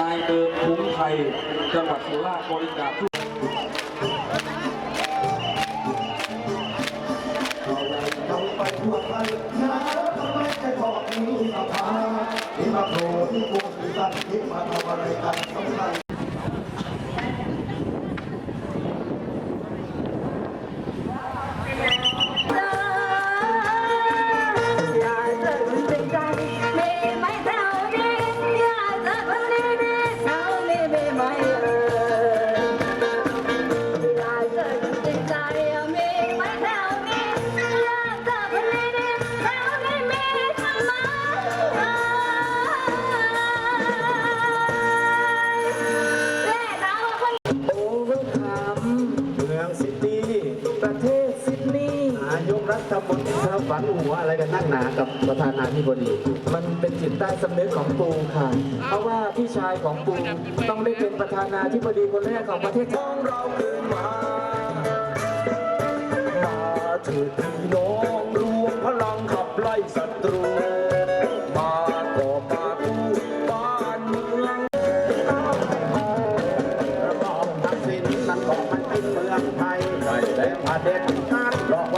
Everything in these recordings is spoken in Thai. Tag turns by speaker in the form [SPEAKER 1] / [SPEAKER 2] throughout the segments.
[SPEAKER 1] นายเดิมคุ้มไทยจังหวัดสุราษฎร์บริจาคที่
[SPEAKER 2] มาโผล่ที่กรุงศรีสันคิดมาทำอะไรกันสำคัญ
[SPEAKER 3] อย่ รั
[SPEAKER 2] ฐมนตรีฝันหัวอะไรกันนักหนากับประธานาธิบดี
[SPEAKER 4] มันเป็นจิตใต้สำนึกของปูค่ะ เพราะว่าพี่ชายของปูต้องได้เป็นประธานาธิบดีคนแรกของประเทศไทย
[SPEAKER 2] เราคืนมามาเถิดพี่น้องรวมพลังขับไล่ศัตรูมาก่อมากู้บ้านเมืองระบอบทักษิณนั้นบอกมันเป็นเมืองไทยแต่พาเด็กท่านหลอกว่าประชาธิ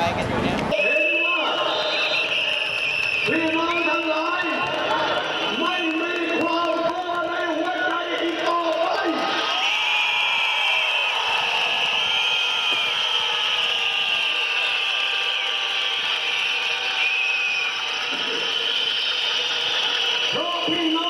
[SPEAKER 2] ไตยทุกสิ่งมันทำเรือหลังเกินพี่น้องทั้งหลายไม่มีความท้อในหัวใจอีกต่อไปเพราะพี่น้อง